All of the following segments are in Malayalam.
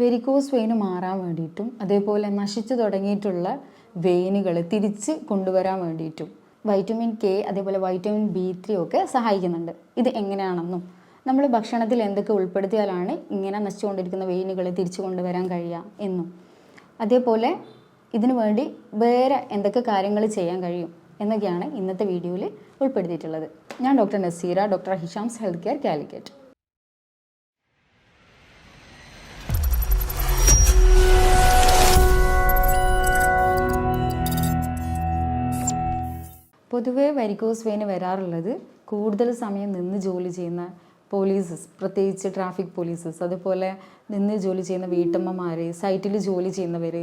വെരിക്കോസ് വെയിന് മാറാൻ വേണ്ടിയിട്ടും അതേപോലെ നശിച്ചു തുടങ്ങിയിട്ടുള്ള വെയിനുകൾ തിരിച്ച് കൊണ്ടുവരാൻ വേണ്ടിയിട്ടും വൈറ്റമിൻ കെ അതേപോലെ വൈറ്റമിൻ ബി ത്രീ ഒക്കെ സഹായിക്കുന്നുണ്ട്. ഇത് എങ്ങനെയാണെന്നും നമ്മൾ ഭക്ഷണത്തിൽ എന്തൊക്കെ ഉൾപ്പെടുത്തിയാലാണ് ഇങ്ങനെ നശിച്ചുകൊണ്ടിരിക്കുന്ന വെയിനുകൾ തിരിച്ചു കൊണ്ടുവരാൻ കഴിയുക എന്നും. അതേപോലെ ഇതിനു വേണ്ടി വേറെ എന്തൊക്കെ കാര്യങ്ങൾ ചെയ്യാൻ കഴിയും എന്നൊക്കെയാണ് ഇന്നത്തെ വീഡിയോയിൽ ഉൾപ്പെടുത്തിയിട്ടുള്ളത്. ഞാൻ doctor Naseera doctor Hishams health care Calicut. പൊതുവേ വരിക്കോസ് വെയിന് വരാറുള്ളത് കൂടുതൽ സമയം നിന്ന് ജോലി ചെയ്യുന്ന പോലീസസ് പ്രത്യേകിച്ച് ട്രാഫിക് പോലീസസ് അതുപോലെ നിന്ന് ജോലി ചെയ്യുന്ന വീട്ടമ്മമാർ സൈറ്റിൽ ജോലി ചെയ്യുന്നവർ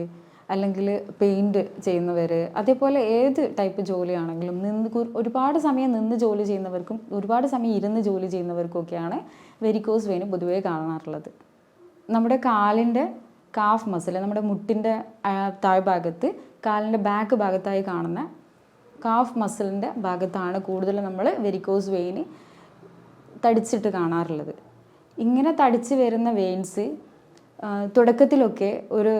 അല്ലെങ്കിൽ പെയിന്റ് ചെയ്യുന്നവർ അതേപോലെ ഏത് ടൈപ്പ് ജോലിയാണെങ്കിലും നിന്ന് ഒരുപാട് സമയം നിന്ന് ജോലി ചെയ്യുന്നവർക്കും ഒരുപാട് സമയം ഇരുന്ന് ജോലി ചെയ്യുന്നവർക്കൊക്കെയാണ് വെരിക്കോസ് വെയിന് പൊതുവേ കാണാറുള്ളത്. നമ്മുടെ കാലിന്റെ കാഫ് മസിൽ നമ്മുടെ മുട്ടിന്റെ താഴ്ഭാഗത്ത് കാലിന്റെ ബാക്ക് ഭാഗത്തായി കാണുന്ന കാഫ് മസിലിന്റെ ഭാഗത്താണ് കൂടുതലും നമ്മൾ വെരിക്കോസ് വെയിന് തടിച്ചിട്ട് കാണാറുള്ളത്. ഇങ്ങനെ തടിച്ച് വരുന്ന വെയിൻസ് തുടക്കത്തിലൊക്കെ ഒരു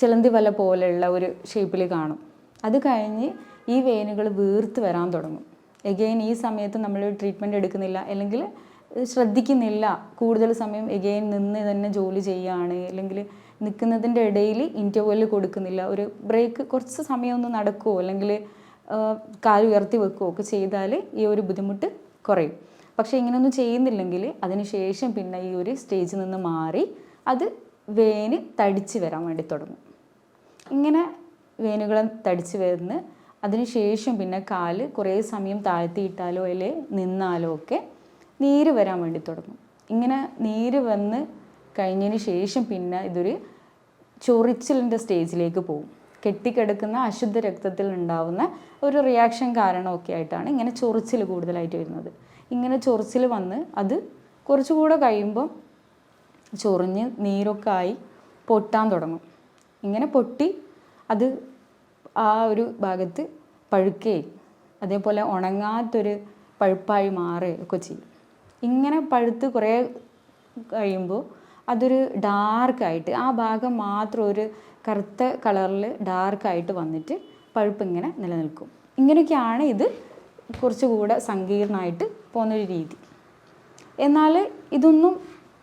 ചിലന്തി വല പോലെയുള്ള ഒരു ഷേപ്പിൽ കാണും. അത് കഴിഞ്ഞ് ഈ വെയിനുകൾ വീർത്ത് വരാൻ തുടങ്ങും. എഗെയിൻ ഈ സമയത്ത് നമ്മൾ ട്രീറ്റ്മെന്റ് എടുക്കുന്നില്ല അല്ലെങ്കിൽ ശ്രദ്ധിക്കുന്നില്ല. കൂടുതൽ സമയം എഗെയിൻ നിന്ന് തന്നെ ജോലി ചെയ്യുകയാണ് അല്ലെങ്കിൽ നിൽക്കുന്നതിന്റെ ഇടയിൽ ഇന്റർവെൽ കൊടുക്കുന്നില്ല. ഒരു ബ്രേക്ക് കുറച്ച് സമയമൊന്നും നടക്കുമോ അല്ലെങ്കിൽ കാൽ ഉയർത്തി വെക്കുകയോ ഒക്കെ ചെയ്താൽ ഈ ഒരു ബുദ്ധിമുട്ട് കുറയും. പക്ഷേ ഇങ്ങനെയൊന്നും ചെയ്യുന്നില്ലെങ്കിൽ അതിന് ശേഷം പിന്നെ ഈ ഒരു സ്റ്റേജിൽ നിന്ന് മാറി അത് വേന് തടിച്ച് വരാൻ വേണ്ടി തുടങ്ങും. ഇങ്ങനെ വേനുകൾ തടിച്ച് വരുന്ന അതിനുശേഷം പിന്നെ കാൽ കുറേ സമയം താഴ്ത്തിയിട്ടാലോ അല്ലെ നിന്നാലോ ഒക്കെ നീര് വരാൻ വേണ്ടി തുടങ്ങും. ഇങ്ങനെ നീര് വന്ന് കഴിഞ്ഞതിന് ശേഷം പിന്നെ ഇതൊരു ചൊറിച്ചിലിന്റെ സ്റ്റേജിലേക്ക് പോകും. കെട്ടിക്കിടക്കുന്ന അശുദ്ധ രക്തത്തിൽ ഉണ്ടാവുന്ന ഒരു റിയാക്ഷൻ കാരണമൊക്കെ ആയിട്ടാണ് ഇങ്ങനെ ചൊറിച്ചിൽ കൂടുതലായിട്ട് വരുന്നത്. ഇങ്ങനെ ചൊറിച്ചിൽ വന്ന് അത് കുറച്ചുകൂടെ കഴിയുമ്പം ചൊറിഞ്ഞ് നീരൊക്കെ ആയി പൊട്ടാൻ തുടങ്ങും. ഇങ്ങനെ പൊട്ടി അത് ആ ഒരു ഭാഗത്ത് പഴുക്കുകയും അതേപോലെ ഉണങ്ങാത്തൊരു പഴുപ്പായി മാറുകയൊക്കെ ചെയ്യും. ഇങ്ങനെ പഴുത്ത് കുറേ കഴിയുമ്പോൾ അതൊരു ഡാർക്കായിട്ട് ആ ഭാഗം മാത്രം ഒരു കറുത്ത കളറിൽ ഡാർക്കായിട്ട് വന്നിട്ട് പഴുപ്പ് ഇങ്ങനെ നിലനിൽക്കും. ഇങ്ങനെയൊക്കെയാണ് ഇത് കുറച്ചുകൂടെ സങ്കീർണമായിട്ട് പോകുന്നൊരു രീതി. എന്നാൽ ഇതൊന്നും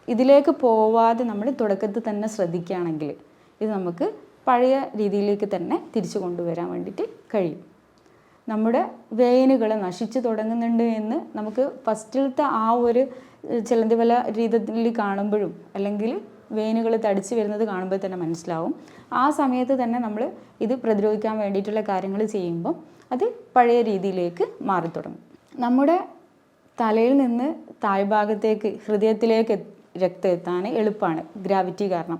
ഇതിലേക്ക് പോവാതെ നമ്മൾ തുടക്കത്തിൽ തന്നെ ശ്രദ്ധിക്കുകയാണെങ്കിൽ ഇത് നമുക്ക് പഴയ രീതിയിലേക്ക് തന്നെ തിരിച്ചു കൊണ്ടുവരാൻ വേണ്ടിയിട്ട് കഴിയും. നമ്മുടെ വേനുകൾ നശിച്ചു തുടങ്ങുന്നുണ്ട് എന്ന് നമുക്ക് ഫസ്റ്റിലത്തെ ആ ഒരു ചിലന്തി വല രീതിയിൽ കാണുമ്പോഴും അല്ലെങ്കിൽ വെയിനുകൾ തടിച്ചു വരുന്നത് കാണുമ്പോൾ തന്നെ മനസ്സിലാവും. ആ സമയത്ത് തന്നെ നമ്മൾ ഇത് പ്രതിരോധിക്കാൻ വേണ്ടിയിട്ടുള്ള കാര്യങ്ങൾ ചെയ്യുമ്പോൾ അത് പഴയ രീതിയിലേക്ക് മാറി തുടങ്ങും നമ്മുടെ തലയിൽ നിന്ന് താഴ്ഭാഗത്തേക്ക് ഹൃദയത്തിലേക്ക് രക്തം എത്താൻ എളുപ്പമാണ് ഗ്രാവിറ്റി കാരണം.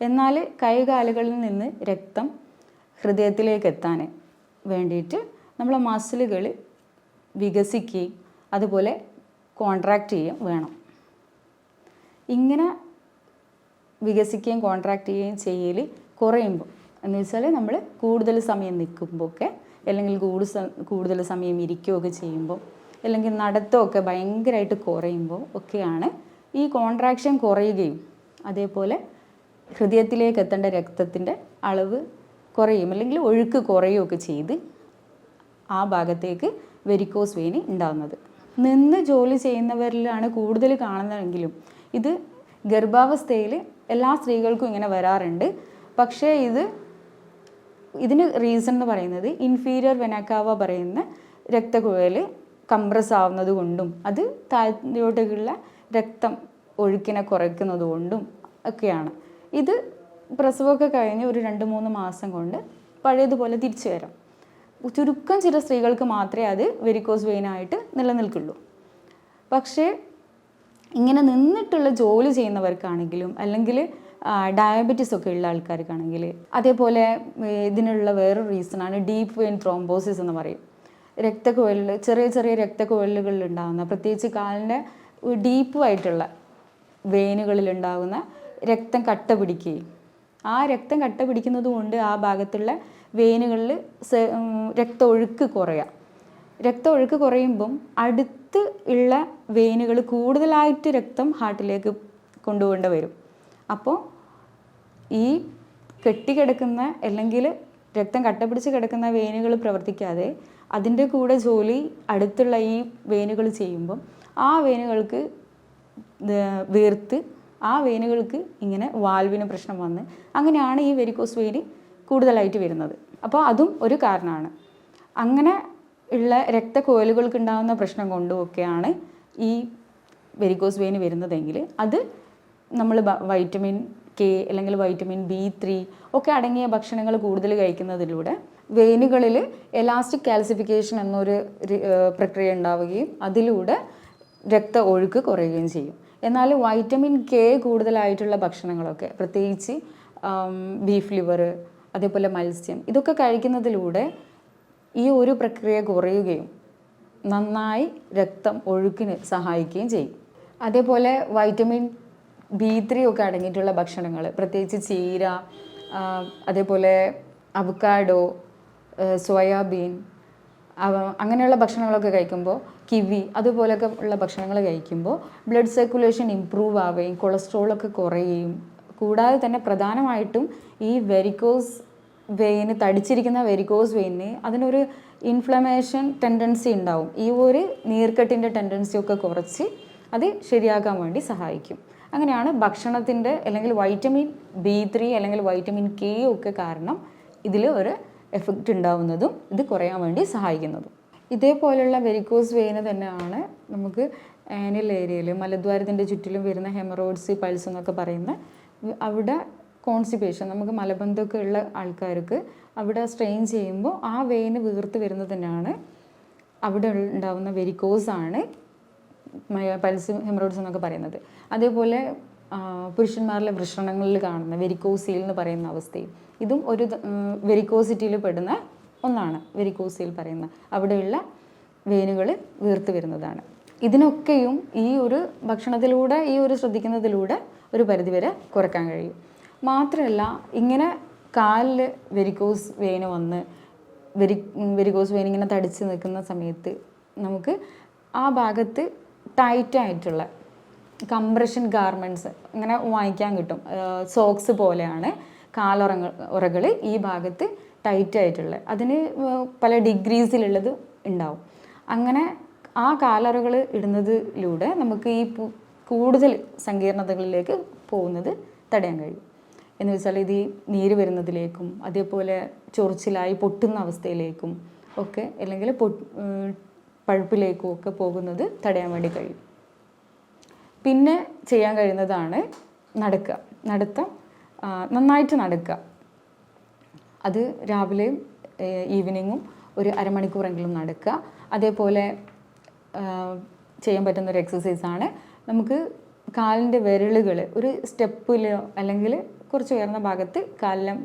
എന്നാൽ കൈകാലുകളിൽ നിന്ന് രക്തം ഹൃദയത്തിലേക്ക് എത്താൻ വേണ്ടിയിട്ട് നമ്മളെ മസിലുകൾ വികസിക്കുകയും അതുപോലെ കോൺട്രാക്റ്റ് ചെയ്യുകയും വേണം. ഇങ്ങനെ വികസിക്കുകയും കോൺട്രാക്റ്റ് ചെയ്യുകയും ചെയ്യൽ കുറയുമ്പോൾ എന്ന് വെച്ചാൽ നമ്മൾ കൂടുതൽ സമയം നിൽക്കുമ്പോഴൊക്കെ അല്ലെങ്കിൽ കൂടുതൽ കൂടുതൽ സമയം ഇരിക്കുകയൊക്കെ ചെയ്യുമ്പോൾ അല്ലെങ്കിൽ നടത്തമൊക്കെ ഭയങ്കരമായിട്ട് കുറയുമ്പോൾ ഒക്കെയാണ് ഈ കോൺട്രാക്ഷൻ കുറയുകയും അതേപോലെ ഹൃദയത്തിലേക്ക് എത്തേണ്ട രക്തത്തിന്റെ അളവ് കുറയും അല്ലെങ്കിൽ ഒഴുക്ക് കുറയുകയൊക്കെ ചെയ്ത് ആ ഭാഗത്തേക്ക് വെരിക്കോസ് വെയിന് ഉണ്ടാകുന്നത് നിന്ന് ജോലി ചെയ്യുന്നവരിലാണ് കൂടുതൽ കാണുന്നതെങ്കിലും ഇത് ഗർഭാവസ്ഥയിൽ എല്ലാ സ്ത്രീകൾക്കും ഇങ്ങനെ വരാറുണ്ട്. പക്ഷേ ഇത് ഇതിന് റീസൺ എന്ന് പറയുന്നത് ഇൻഫീരിയർ വെനക്കാവ പറയുന്ന രക്തക്കുഴൽ കംപ്രസ് ആവുന്നത് കൊണ്ടും അത് താഴ്ത്തിയോട്ടുള്ള രക്തം ഒഴുക്കിനെ കുറയ്ക്കുന്നത് കൊണ്ടും ഒക്കെയാണ്. ഇത് പ്രസവമൊക്കെ കഴിഞ്ഞ് ഒരു രണ്ട് മൂന്ന് മാസം കൊണ്ട് പഴയതുപോലെ തിരിച്ചു വരാം. ചുരുക്കം ചില സ്ത്രീകൾക്ക് മാത്രമേ അത് വെരിക്കോസ് വെയിനായിട്ട് നിലനിൽക്കുള്ളൂ. പക്ഷേ ഇങ്ങനെ നിന്നിട്ടുള്ള ജോലി ചെയ്യുന്നവർക്കാണെങ്കിലും അല്ലെങ്കിൽ ഡയബറ്റീസ് ഒക്കെ ഉള്ള ആൾക്കാർക്കാണെങ്കിൽ അതേപോലെ ഇതിനുള്ള വേറൊരു റീസണാണ് ഡീപ്പ് വെയിൻ ത്രോംബോസിസ് എന്ന് പറയും. രക്തക്കുഴലുകൾ ചെറിയ ചെറിയ രക്തക്കുഴലുകളിൽ ഉണ്ടാകുന്ന പ്രത്യേകിച്ച് കാലിന്റെ ഡീപ്പുമായിട്ടുള്ള വെയിനുകളിൽ ഉണ്ടാകുന്ന രക്തം കട്ട പിടിക്കുകയും ആ രക്തം കട്ട പിടിക്കുന്നത് കൊണ്ട് ആ ഭാഗത്തുള്ള വെയിനുകളിൽ രക്ത ഒഴുക്ക് കുറയാം. രക്ത ഒഴുക്ക് കുറയുമ്പം അടുത്ത് ഉള്ള വെയിനുകൾ കൂടുതലായിട്ട് രക്തം ഹാർട്ടിലേക്ക് കൊണ്ടുപോകേണ്ടി വരും. അപ്പോൾ ഈ കെട്ടിക്കിടക്കുന്ന അല്ലെങ്കിൽ രക്തം കട്ടപിടിച്ച് കിടക്കുന്ന വെയിനുകൾ പ്രവർത്തിക്കാതെ അതിന്റെ കൂടെ ജോലി അടുത്തുള്ള ഈ വെയിനുകൾ ചെയ്യുമ്പം ആ വെയിനുകൾക്ക് വീർത്ത് ആ വെയിനുകൾക്ക് ഇങ്ങനെ വാൽവിന് പ്രശ്നം വന്ന് അങ്ങനെയാണ് ഈ വെരിക്കോസ് വെയിന് കൂടുതലായിട്ട് വരുന്നത്. അപ്പോൾ അതും ഒരു കാരണമാണ്. അങ്ങനെ ഉള്ള രക്തക്കോലുകൾക്ക് ഉണ്ടാകുന്ന പ്രശ്നം കൊണ്ടുമൊക്കെയാണ് ഈ വെരിക്കോസ് വെയിന് വരുന്നതെങ്കിൽ അത് നമ്മൾ വൈറ്റമിൻ കെ അല്ലെങ്കിൽ വൈറ്റമിൻ ബി ത്രീ ഒക്കെ അടങ്ങിയ ഭക്ഷണങ്ങൾ കൂടുതൽ കഴിക്കുന്നതിലൂടെ വെയിനുകളിൽ എലാസ്റ്റിക് കാൽസിഫിക്കേഷൻ എന്നൊരു പ്രക്രിയ ഉണ്ടാവുകയും അതിലൂടെ രക്ത ഒഴുക്ക് കുറയുകയും ചെയ്യും. എന്നാൽ വൈറ്റമിൻ കെ കൂടുതലായിട്ടുള്ള ഭക്ഷണങ്ങളൊക്കെ പ്രത്യേകിച്ച് ബീഫ് ലിവർ അതേപോലെ മത്സ്യം ഇതൊക്കെ കഴിക്കുന്നതിലൂടെ ഈ ഒരു പ്രക്രിയ കുറയുകയും നന്നായി രക്തം ഒഴുക്കിന് സഹായിക്കുകയും ചെയ്യും. അതേപോലെ വൈറ്റമിൻ ബി ത്രീ ഒക്കെ അടങ്ങിയിട്ടുള്ള ഭക്ഷണങ്ങൾ പ്രത്യേകിച്ച് ചീര അതേപോലെ അവക്കാഡോ സോയാബീൻ അങ്ങനെയുള്ള ഭക്ഷണങ്ങളൊക്കെ കഴിക്കുമ്പോൾ കിവി അതുപോലെയൊക്കെ ഉള്ള ഭക്ഷണങ്ങൾ കഴിക്കുമ്പോൾ ബ്ലഡ് സർക്കുലേഷൻ ഇമ്പ്രൂവ് ആവുകയും കൊളസ്ട്രോളൊക്കെ കുറയുകയും കൂടാതെ തന്നെ പ്രധാനമായിട്ടും ഈ വെരിക്കോസ് വെയിന് തടിച്ചിരിക്കുന്ന വെരിക്കോസ് വെയിന് അതിനൊരു ഇൻഫ്ലമേഷൻ ടെൻഡൻസി ഉണ്ടാവും. ഈ ഒരു നീർക്കെട്ടിന്റെ ടെൻഡൻസി ഒക്കെ കുറച്ച് അത് ശരിയാക്കാൻ വേണ്ടി സഹായിക്കും. അങ്ങനെയാണ് ഭക്ഷണത്തിന്റെ അല്ലെങ്കിൽ വൈറ്റമിൻ ബി ത്രീ അല്ലെങ്കിൽ വൈറ്റമിൻ കെ ഒക്കെ കാരണം ഇതിൽ ഒരു എഫക്റ്റ് ഉണ്ടാവുന്നതും ഇത് കുറയാൻ വേണ്ടി സഹായിക്കുന്നതും. ഇതേപോലെയുള്ള വെരിക്കോസ് വെയിന് തന്നെയാണ് നമുക്ക് ആനിൽ ഏരിയയിൽ മലദ്വാരത്തിന്റെ ചുറ്റിലും വരുന്ന ഹെമറോയിഡ്സ് പൾസ് എന്നൊക്കെ പറയുന്ന അവിടെ കോൺസ്റ്റിപ്പേഷൻ നമുക്ക് മലബന്ധമൊക്കെ ഉള്ള ആൾക്കാർക്ക് അവിടെ സ്ട്രെയിൻ ചെയ്യുമ്പോൾ ആ വെയിന് വീർത്ത് വരുന്നത് തന്നെയാണ്. അവിടെ ഉണ്ടാവുന്ന വെരിക്കോസ് ആണ് ഹെമറോഡ്സ് ഹെമറോയിഡ്സ് എന്നൊക്കെ പറയുന്നത്. അതേപോലെ പുരുഷന്മാരിലെ വൃഷണങ്ങളിൽ കാണുന്ന വെരിക്കോസിൽ എന്ന് പറയുന്ന അവസ്ഥയും. ഇതും ഒരു വെരിക്കോസിറ്റിയിൽ പെടുന്ന ഒന്നാണ്. വെരിക്കോസിൽ പറയുന്ന അവിടെയുള്ള വെയിനുകൾ വീർത്ത് വരുന്നതാണ്. ഇതിനൊക്കെയും ഈ ഒരു ഭക്ഷണത്തിലൂടെ ഈ ഒരു ശ്രദ്ധിക്കുന്നതിലൂടെ ഒരു പരിധിവരെ കുറയ്ക്കാൻ കഴിയും. മാത്രമല്ല ഇങ്ങനെ കാലിൽ വെരിക്കോസ് വെയിന് വന്ന് വെരി വെരിക്കോസ് വെയിൻ ഇങ്ങനെ തടിച്ച് നിൽക്കുന്ന സമയത്ത് നമുക്ക് ആ ഭാഗത്ത് ടൈറ്റായിട്ടുള്ള കംപ്രഷൻ ഗാർമെന്റ്സ് അങ്ങനെ വാങ്ങിക്കാൻ കിട്ടും. സോക്സ് പോലെയാണ് കാലുറങ്ങ ഉറകൾ ഈ ഭാഗത്ത് ടൈറ്റ് ആയിട്ടുള്ള. അതിന് പല ഡിഗ്രീസിലുള്ളത് ഉണ്ടാവും. അങ്ങനെ ആ കാലുറകൾ ഇടുന്നതിലൂടെ നമുക്ക് ഈ കൂടുതൽ സങ്കീർണതകളിലേക്ക് പോകുന്നത് തടയാൻ കഴിയും. എന്ന് വെച്ചാൽ ഇത് നീര് വരുന്നതിലേക്കും അതേപോലെ ചൊറിച്ചിലായി പൊട്ടുന്ന അവസ്ഥയിലേക്കും ഒക്കെ അല്ലെങ്കിൽ പഴുപ്പിലേക്കും ഒക്കെ പോകുന്നത് തടയാൻ വേണ്ടി കഴിയും. പിന്നെ ചെയ്യാൻ കഴിയുന്നതാണ് നടക്കുക. നടത്തം നന്നായിട്ട് നടക്കുക. അത് രാവിലെയും ഈവനിങ്ങും ഒരു അരമണിക്കൂറെങ്കിലും നടക്കുക. അതേപോലെ ചെയ്യാൻ പറ്റുന്ന ഒരു എക്സസൈസാണ് നമുക്ക് കാലിന്റെ വിരലുകൾ ഒരു സ്റ്റെപ്പിലോ അല്ലെങ്കിൽ കുറച്ച് ഉയർന്ന ഭാഗത്ത് കാലിലും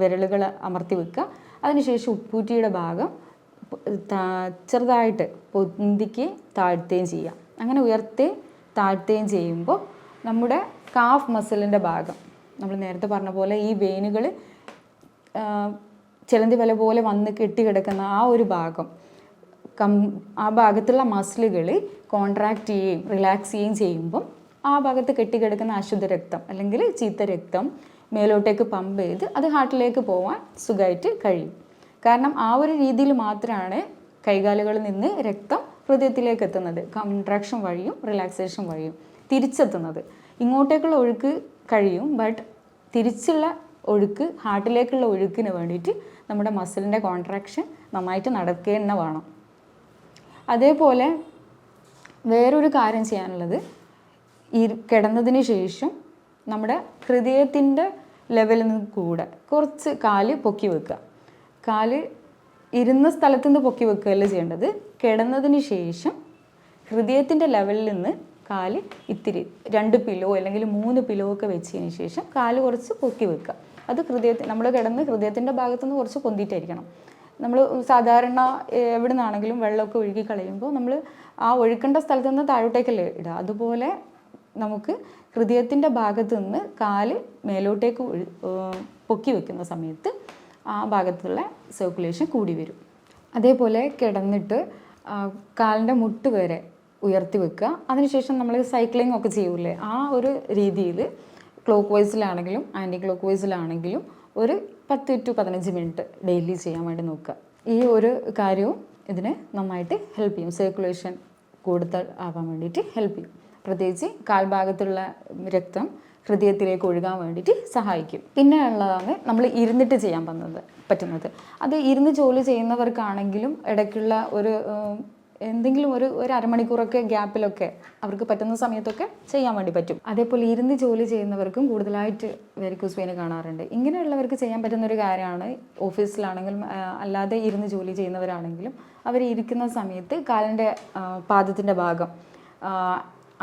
വിരലുകൾ അമർത്തി വെക്കുക. അതിനുശേഷം ഉപ്പൂറ്റിയുടെ ഭാഗം ചെറുതായിട്ട് പൊന്തിക്ക് താഴ്ത്തുകയും ചെയ്യുക. അങ്ങനെ ഉയർത്തി താഴ്ത്തുകയും ചെയ്യുമ്പോൾ നമ്മുടെ കാഫ് മസിലിന്റെ ഭാഗം നമ്മൾ നേരത്തെ പറഞ്ഞ പോലെ ഈ വെയിനുകൾ ചിലന്തി വല പോലെ വന്ന് കെട്ടിക്കിടക്കുന്ന ആ ഒരു ഭാഗം കം ആ ഭാഗത്തുള്ള മസിലുകൾ കോൺട്രാക്റ്റ് ചെയ്യുകയും റിലാക്സ് ചെയ്യുകയും ചെയ്യുമ്പം ആ ഭാഗത്ത് കെട്ടിക്കിടക്കുന്ന അശുദ്ധ രക്തം അല്ലെങ്കിൽ ചീത്ത രക്തം മേലോട്ടേക്ക് പമ്പ് ചെയ്ത് അത് ഹാർട്ടിലേക്ക് പോകാൻ സുഖമായിട്ട് കഴിയും. കാരണം ആ ഒരു രീതിയിൽ മാത്രമാണ് കൈകാലുകളിൽ നിന്ന് രക്തം ഹൃദയത്തിലേക്ക് എത്തുന്നത്. കൺട്രാക്ഷൻ വഴിയും റിലാക്സേഷൻ വഴിയും തിരിച്ചെത്തുന്നത്. ഇങ്ങോട്ടേക്കുള്ള ഒഴുക്ക് കഴിയും ബട്ട് തിരിച്ചുള്ള ഒഴുക്ക് ഹാർട്ടിലേക്കുള്ള ഒഴുക്കിന് വേണ്ടിയിട്ട് നമ്മുടെ മസിലിന്റെ കോൺട്രാക്ഷൻ നന്നായിട്ട് നടക്കേണ്ട വേണം അതേപോലെ വേറൊരു കാര്യം ചെയ്യാനുള്ളത് ഈ കിടന്നതിന് ശേഷം നമ്മുടെ ഹൃദയത്തിന്റെ ലെവലിൽ നിന്ന് കൂടെ കുറച്ച് കാൽ പൊക്കി വെക്കുക. കാൽ ഇരുന്ന സ്ഥലത്തു നിന്ന് പൊക്കി വെക്കുകയല്ല ചെയ്യേണ്ടത്. കിടന്നതിന് ശേഷം ഹൃദയത്തിന്റെ ലെവലിൽ നിന്ന് കാൽ ഇത്തിരി രണ്ട് പിലോ അല്ലെങ്കിൽ മൂന്ന് പിലോ ഒക്കെ വെച്ചതിന് ശേഷം കാൽ കുറച്ച് പൊക്കി വെക്കുക. അത് ഹൃദയത്തിൽ നമ്മൾ കിടന്ന് ഹൃദയത്തിന്റെ ഭാഗത്തുനിന്ന് കുറച്ച് പൊന്തിയിട്ടായിരിക്കണം. നമ്മൾ സാധാരണ എവിടെ നിന്നാണെങ്കിലും വെള്ളമൊക്കെ ഒഴുകി കളയുമ്പോൾ നമ്മൾ ആ ഒഴുക്കേണ്ട സ്ഥലത്ത് നിന്ന് താഴോട്ടേക്കല്ലേ ഇടുക. അതുപോലെ നമുക്ക് ഹൃദയത്തിന്റെ ഭാഗത്ത് നിന്ന് കാൽ മേലോട്ടേക്ക് പൊക്കി വെക്കുന്ന സമയത്ത് ആ ഭാഗത്തുള്ള സർക്കുലേഷൻ കൂടി വരും. അതേപോലെ കിടന്നിട്ട് കാലിന്റെ മുട്ട് വരെ ഉയർത്തി വെക്കുക. അതിനുശേഷം നമ്മൾ സൈക്ലിംഗ് ഒക്കെ ചെയ്യൂലേ? ആ ഒരു രീതിയിൽ ക്ലോക്ക് വൈസിലാണെങ്കിലും ആന്റി ക്ലോക്ക് വൈസിലാണെങ്കിലും ഒരു പത്ത് ടു പതിനഞ്ച് മിനിറ്റ് ഡെയിലി ചെയ്യാൻ വേണ്ടി നോക്കുക. ഈ ഒരു കാര്യവും ഇതിന് നന്നായിട്ട് ഹെൽപ്പ് ചെയ്യും. സർക്കുലേഷൻ കൂടുതൽ ആവാൻ വേണ്ടിയിട്ട് ഹെൽപ്പ് ചെയ്യും. പ്രത്യേകിച്ച് കാൽഭാഗത്തുള്ള രക്തം ഹൃദയത്തിലേക്ക് ഒഴുകാൻ വേണ്ടിയിട്ട് സഹായിക്കും. പിന്നെ ഉള്ളതാണ് നമ്മൾ ഇരുന്നിട്ട് ചെയ്യാൻ പറ്റുന്നത് പറ്റുന്നത്. അത് ഇരുന്ന് ജോലി ചെയ്യുന്നവർക്കാണെങ്കിലും ഇടയ്ക്കുള്ള ഒരു എന്തെങ്കിലും ഒരു ഒരു അരമണിക്കൂറൊക്കെ ഗ്യാപ്പിലൊക്കെ അവർക്ക് പറ്റുന്ന സമയത്തൊക്കെ ചെയ്യാൻ വേണ്ടി പറ്റും. അതേപോലെ ഇരുന്ന് ജോലി ചെയ്യുന്നവർക്കും കൂടുതലായിട്ട് വെരിക്കൂസ് പെയിന് കാണാറുണ്ട്. ഇങ്ങനെയുള്ളവർക്ക് ചെയ്യാൻ പറ്റുന്ന ഒരു കാര്യമാണ് ഓഫീസിലാണെങ്കിലും അല്ലാതെ ഇരുന്ന് ജോലി ചെയ്യുന്നവരാണെങ്കിലും അവർ ഇരിക്കുന്ന സമയത്ത് കാലിന്റെ പാദത്തിന്റെ ഭാഗം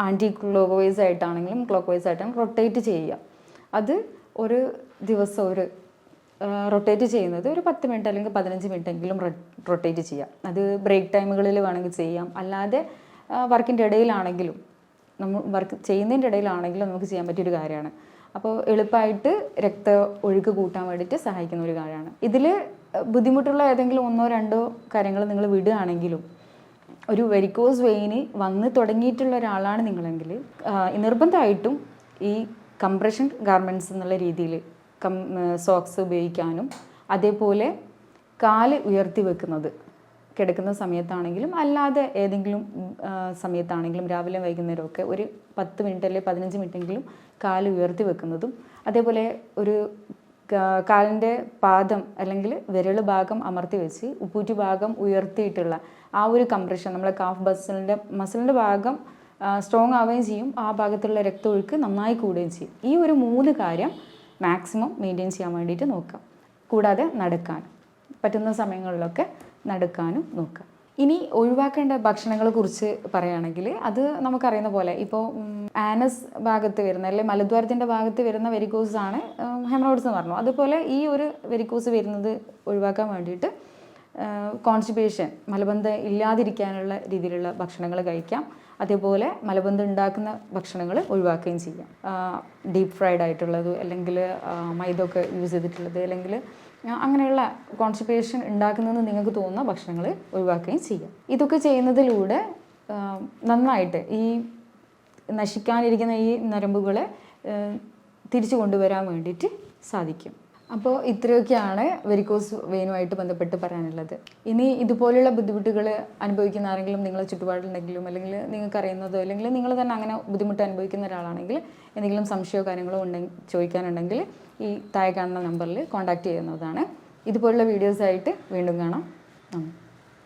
ആന്റി ക്ലോക്ക് വൈസ് ആയിട്ടാണെങ്കിലും ക്ലോക്ക് വൈസ് ആയിട്ടും റൊട്ടേറ്റ് ചെയ്യുക. അത് ഒരു ദിവസം ഒരു റൊട്ടേറ്റ് ചെയ്യുന്നത് ഒരു പത്ത് മിനിറ്റ് അല്ലെങ്കിൽ പതിനഞ്ച് മിനിറ്റ് എങ്കിലും റൊട്ടേറ്റ് ചെയ്യാം അത് ബ്രേക്ക് ടൈമുകളിൽ വേണമെങ്കിൽ ചെയ്യാം. അല്ലാതെ വർക്കിന്റെ ഇടയിലാണെങ്കിലും നമ്മൾ വർക്ക് ചെയ്യുന്നതിന്റെ ഇടയിലാണെങ്കിലും നമുക്ക് ചെയ്യാൻ പറ്റിയൊരു കാര്യമാണ്. അപ്പോൾ എളുപ്പമായിട്ട് രക്ത ഒഴുക്ക് കൂട്ടാൻ വേണ്ടിയിട്ട് സഹായിക്കുന്ന ഒരു കാര്യമാണ്. ഇതിൽ ബുദ്ധിമുട്ടുള്ള ഏതെങ്കിലും ഒന്നോ രണ്ടോ കാര്യങ്ങൾ നിങ്ങൾ വിടുകയാണെങ്കിലും ഒരു വെരിക്കോസ് വെയിന് വന്ന് തുടങ്ങിയിട്ടുള്ള ഒരാളാണ് നിങ്ങളെങ്കിൽ നിർബന്ധമായിട്ടും ഈ കംപ്രഷൻ ഗാർമെന്റ്സ് എന്നുള്ള രീതിയിൽ കം സോക്സ് ഉപയോഗിക്കാനും അതേപോലെ കാൽ ഉയർത്തി വെക്കുന്നത് കിടക്കുന്ന സമയത്താണെങ്കിലും അല്ലാതെ ഏതെങ്കിലും സമയത്താണെങ്കിലും രാവിലെ വൈകുന്നേരമൊക്കെ ഒരു പത്ത് മിനിറ്റ് അല്ലെങ്കിൽ പതിനഞ്ച് മിനിറ്റെങ്കിലും കാൽ ഉയർത്തി വെക്കുന്നതും അതേപോലെ ഒരു കാലിന്റെ പാദം അല്ലെങ്കിൽ വിരൽ ഭാഗം അമർത്തി വെച്ച് ഉപ്പൂറ്റി ഭാഗം ഉയർത്തിയിട്ടുള്ള ആ ഒരു കംപ്രഷൻ നമ്മളെ കാഫ് മസിലിന്റെ മസിലിന്റെ ഭാഗം സ്ട്രോങ് ആവുകയും ചെയ്യും. ആ ഭാഗത്തുള്ള രക്തമൊഴുക്ക് നന്നായി കൂടുകയും ചെയ്യും. ഈ ഒരു മൂന്ന് കാര്യം മാക്സിമം മെയിന്റെയിൻ ചെയ്യാൻ വേണ്ടിയിട്ട് നോക്കാം. കൂടാതെ നടക്കാൻ പറ്റുന്ന സമയങ്ങളിലൊക്കെ നടക്കാനും നോക്കാം. ഇനി ഒഴിവാക്കേണ്ട ഭക്ഷണങ്ങളെ കുറിച്ച് പറയുകയാണെങ്കിൽ അത് നമുക്കറിയുന്ന പോലെ ഇപ്പോൾ ആനസ് ഭാഗത്ത് വരുന്ന അല്ലെങ്കിൽ മലദ്വാരത്തിന്റെ ഭാഗത്ത് വരുന്ന വെരിക്കോസ് ആണ് ഹെമറോയിഡ്സ് എന്ന് പറഞ്ഞു. അതുപോലെ ഈ ഒരു വെരിക്കോസ് വരുന്നത് ഒഴിവാക്കാൻ വേണ്ടിയിട്ട് കോൺസ്റ്റിപ്പേഷൻ മലബന്ധം ഇല്ലാതിരിക്കാനുള്ള രീതിയിലുള്ള ഭക്ഷണങ്ങൾ കഴിക്കാം. അതേപോലെ മലബന്ധം ഉണ്ടാക്കുന്ന ഭക്ഷണങ്ങൾ ഒഴിവാക്കുകയും ചെയ്യാം. ഡീപ്പ് ഫ്രൈഡ് ആയിട്ടുള്ളത് അല്ലെങ്കിൽ മൈദ ഒക്കെ യൂസ് ചെയ്തിട്ടുള്ളത് അല്ലെങ്കിൽ അങ്ങനെയുള്ള കോൺസ്റ്റിപ്പേഷൻ ഉണ്ടാക്കുന്നതെന്ന് നിങ്ങൾക്ക് തോന്നുന്ന ഭക്ഷണങ്ങൾ ഒഴിവാക്കുകയും ചെയ്യാം. ഇതൊക്കെ ചെയ്യുന്നതിലൂടെ നന്നായിട്ട് ഈ നശിക്കാനിരിക്കുന്ന ഈ നരമ്പുകളെ തിരിച്ചു കൊണ്ടുവരാൻ വേണ്ടിയിട്ട് സാധിക്കും. അപ്പോൾ ഇത്രയൊക്കെയാണ് വെരിക്കോസ് വെയിനുമായിട്ട് ബന്ധപ്പെട്ട് പറയാനുള്ളത്. ഇനി ഇതുപോലുള്ള ബുദ്ധിമുട്ടുകൾ അനുഭവിക്കുന്ന ആരെങ്കിലും നിങ്ങളെ ചുറ്റുപാടുണ്ടെങ്കിലും അല്ലെങ്കിൽ നിങ്ങൾക്ക് അറിയുന്നതോ അല്ലെങ്കിൽ നിങ്ങൾ തന്നെ അങ്ങനെ ബുദ്ധിമുട്ട് അനുഭവിക്കുന്ന ഒരാളാണെങ്കിൽ എന്തെങ്കിലും സംശയമോ കാര്യങ്ങളോ ഉണ്ടെങ്കിൽ ചോദിക്കാനുണ്ടെങ്കിൽ ഈ താഴെ കാണുന്ന നമ്പറിൽ കോൺടാക്റ്റ് ചെയ്യുന്നതാണ്. ഇതുപോലുള്ള വീഡിയോസായിട്ട് വീണ്ടും കാണാം. നന്ദി.